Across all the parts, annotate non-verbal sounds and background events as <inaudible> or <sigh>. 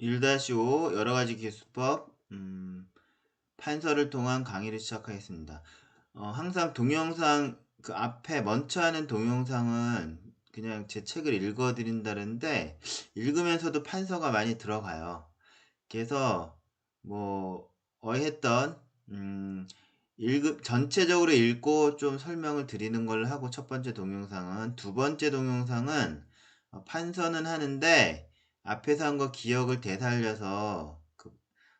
1-5 여러가지 기술법 음, 판서를 통한 강의를 시작하겠습니다. 어, 항상 동영상 그 앞에 먼저 하는 동영상은 그냥 제 책을 읽어드린다는데 읽으면서도 판서가 많이 들어가요. 그래서 뭐 어했던 음, 읽 전체적으로 읽고 좀 설명을 드리는 걸 하고 첫 번째 동영상은 두 번째 동영상은 어, 판서는 하는데 앞에서 한 거 기억을 되살려서 그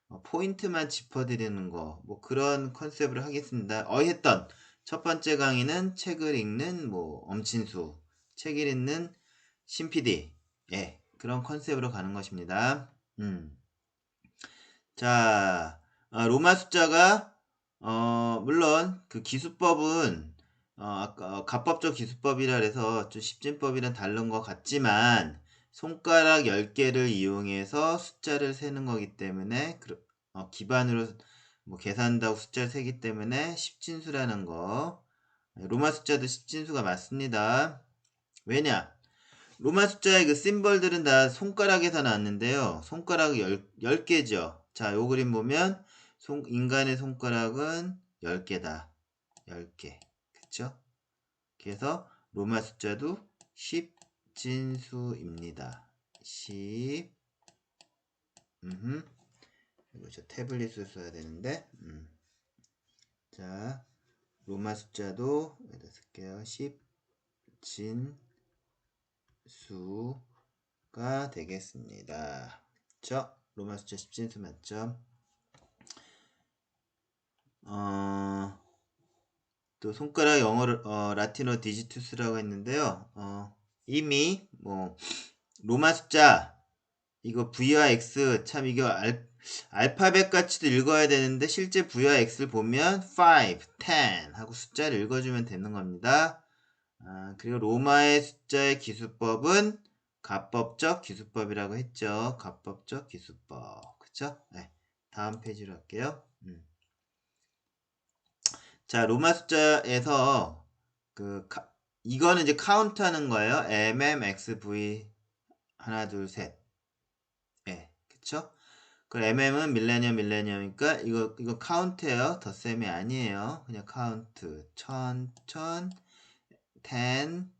어, 포인트만 짚어드리는 거 뭐 그런 컨셉으로 하겠습니다. 어했던 첫 번째 강의는 책을 읽는 뭐 엄친수 책을 읽는 신PD 예 그런 컨셉으로 가는 것입니다. 음. 자 아, 로마 숫자가 어 물론 그 기수법은 어, 아까 어, 가법적 기수법이라 해서 좀 십진법이랑 다른 것 같지만 손가락 10개를 이용해서 숫자를 세는 거기 때문에 어, 기반으로 뭐 계산한다고 숫자를 세기 때문에 십진수라는 거 로마 숫자도 십진수가 맞습니다. 왜냐? 로마 숫자의 그 심벌들은 다 손가락에서 나왔는데요. 손가락 10, 10개죠. 자, 요 그림 보면 손, 인간의 손가락은 10개다. 10개. 그쵸? 그래서 로마 숫자도 10 진수입니다. 10 음흠. 이거 저 태블릿을 써야 되는데 음. 자 로마 숫자도 여기다 쓸게요. 10 진수가 되겠습니다. 그쵸? 로마 숫자 10 진수 맞죠? 어, 또 손가락 영어를 어, 라틴어 디지투스라고 했는데요. 어, 이미 뭐 로마 숫자 이거 V와 X 참 이거 알, 알파벳 같이도 읽어야 되는데 실제 V와 X를 보면 5, 10 하고 숫자를 읽어주면 되는 겁니다. 아, 그리고 로마의 숫자의 기수법은 가법적 기수법이라고 했죠. 가법적 기수법. 그쵸? 네. 다음 페이지로 할게요. 음. 자, 로마 숫자에서 그 가, 이거는 이제 카운트 하는 거예요. mmxv 하나 둘 셋. 예, 네, 그쵸? 그 mm은 밀레니엄 밀레니엄이니까 이거 이거 카운트예요. 덧셈이 아니에요. 그냥 카운트. 천, 천, ten,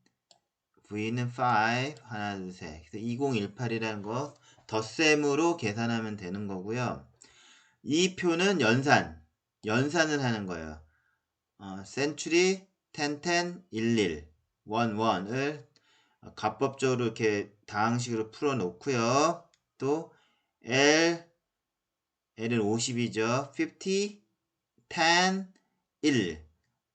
v는 5 하나 둘 셋. 그래서 2018이라는 거 덧셈으로 계산하면 되는 거고요. 이 표는 연산. 연산을 하는 거예요. 어, century, ten, ten, 11. 원 원을 가법적으로 이렇게 다항식으로 풀어 놓고요. 또 L L은 50이죠. 50 10 1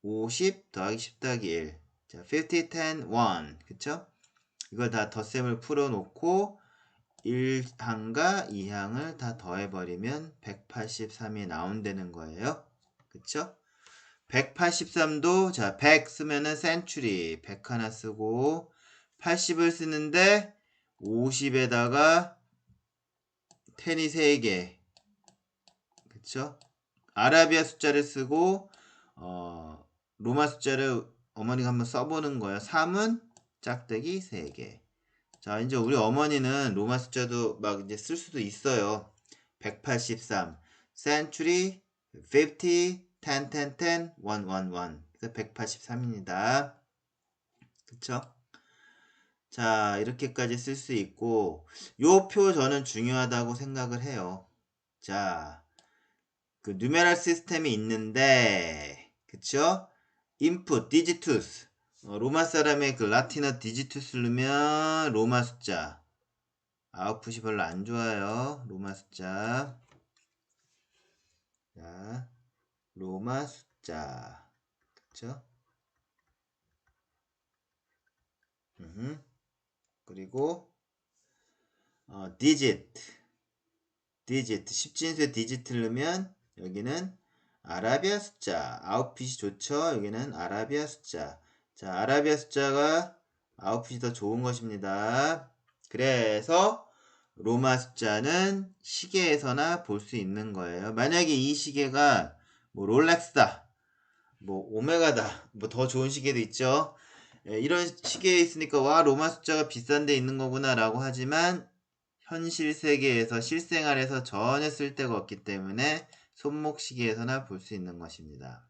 50 더하기 10 더하기 1 자, 50 10 1 그쵸? 이걸 다 덧셈을 풀어 놓고 1항과 2항을 다 더해버리면 183이 나온다는 거예요. 그쵸? 183도 자, 100 쓰면은 century 100 하나 쓰고 80을 쓰는데 50에다가 10이 3개. 그쵸? 아라비아 숫자를 쓰고 어, 로마 숫자를 어머니가 한번 써보는 거예요. 3은 짝대기 3개. 자, 이제 우리 어머니는 로마 숫자도 막 이제 쓸 수도 있어요. 183, century, 50, 10, 10, 10, 1, 1, 1. 그래서 183입니다. 그쵸? 자, 이렇게까지 쓸 수 있고, 요 표 저는 중요하다고 생각을 해요. 자, 그 누메랄 시스템이 있는데, 그쵸? input, digitus. 어, 로마 사람의 그 라틴어 디지투스를 넣으면 로마 숫자. 아웃풋이 별로 안 좋아요. 로마 숫자. 자, 로마 숫자. 그쵸? 음흠. 그리고 어, digit. digit. 10진수에 digit를 넣으면 여기는 아라비아 숫자. 아웃핏이 좋죠? 여기는 아라비아 숫자. 자, 아라비아 숫자가 아웃핏이 더 좋은 것입니다. 그래서 로마 숫자는 시계에서나 볼 수 있는 거예요. 만약에 이 시계가 뭐 롤렉스다, 뭐 오메가다, 뭐 더 좋은 시계도 있죠. 예, 이런 시계에 있으니까 와 로마 숫자가 비싼 데 있는 거구나 라고 하지만 현실 세계에서 실생활에서 전혀 쓸데가 없기 때문에 손목 시계에서나 볼 수 있는 것입니다.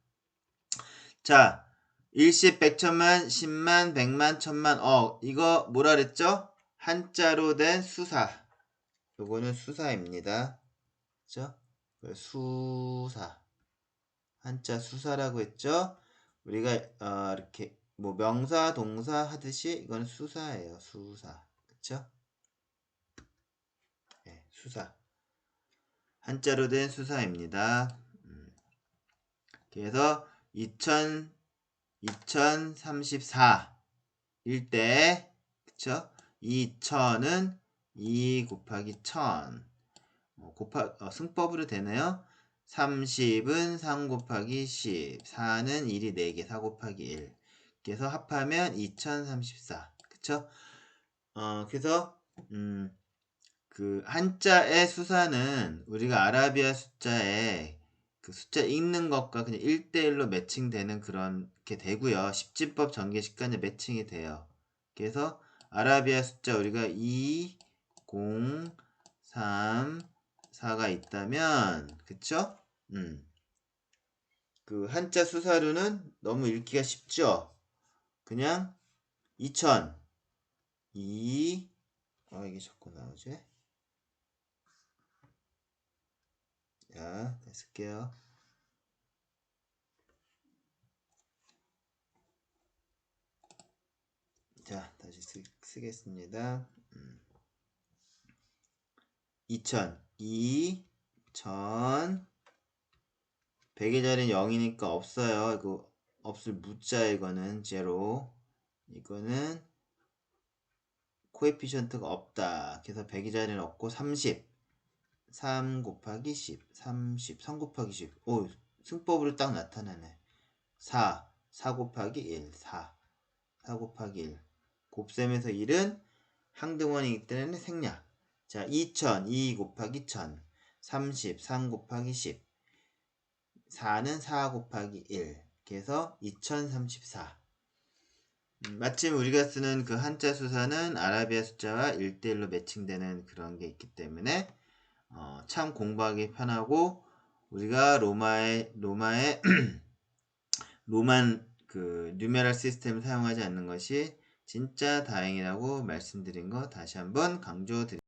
자, 일십, 백천만, 십만, 백만, 천만, 억. 이거 뭐라 그랬죠? 한자로 된 수사. 요거는 수사입니다. 그죠? 수사. 한자 수사라고 했죠? 우리가 어, 이렇게 뭐 명사, 동사 하듯이 이건 수사예요. 수사. 그쵸? 네, 수사. 한자로 된 수사입니다. 음. 그래서 2000 2034 일 때 그쵸? 2000은 2 곱하기 1000 어, 곱하 어, 승법으로 되네요. 30은 3 곱하기 10 4는 1이 4개 4 곱하기 1 그래서 합하면 2034 그쵸? 어 그래서 음, 그 한자의 수사는 우리가 아라비아 숫자에 그 숫자 읽는 것과 그냥 1대1로 매칭되는 그런 게 되고요. 십진법 전개식까지 매칭이 돼요. 그래서 아라비아 숫자 우리가 2, 0, 3, 4가 있다면 그쵸? 음. 그 한자 수사류는 너무 읽기가 쉽죠? 그냥 2000 2 아, 이게 자꾸 나오지? 자, 쓸게요. 자, 다시 쓰, 쓰겠습니다. 음. 2000, 2, 1000, 100의 자리는 0이니까 없어요. 이거 없을 무자 이거는 제로. 이거는 코에피션트가 없다. 그래서 100의 자리는 없고 30. 3 곱하기 10, 30, 3 곱하기 10. 오, 승법으로 딱 나타나네. 4, 4 곱하기 1, 4, 4 곱하기 1. 곱셈에서 1은 항등원이기 때문에 생략. 자, 2000, 2 곱하기 1000, 30, 3 곱하기 10. 4는 4 곱하기 1. 그래서 2034. 음, 마침 우리가 쓰는 그 한자 수사는 아라비아 숫자와 1대1로 매칭되는 그런 게 있기 때문에 어, 참 공부하기 편하고 우리가 로마의 로마의 <clears throat> 로만 그 뉴메랄 시스템 사용하지 않는 것이 진짜 다행이라고 말씀드린 거 다시 한번 강조드립니다.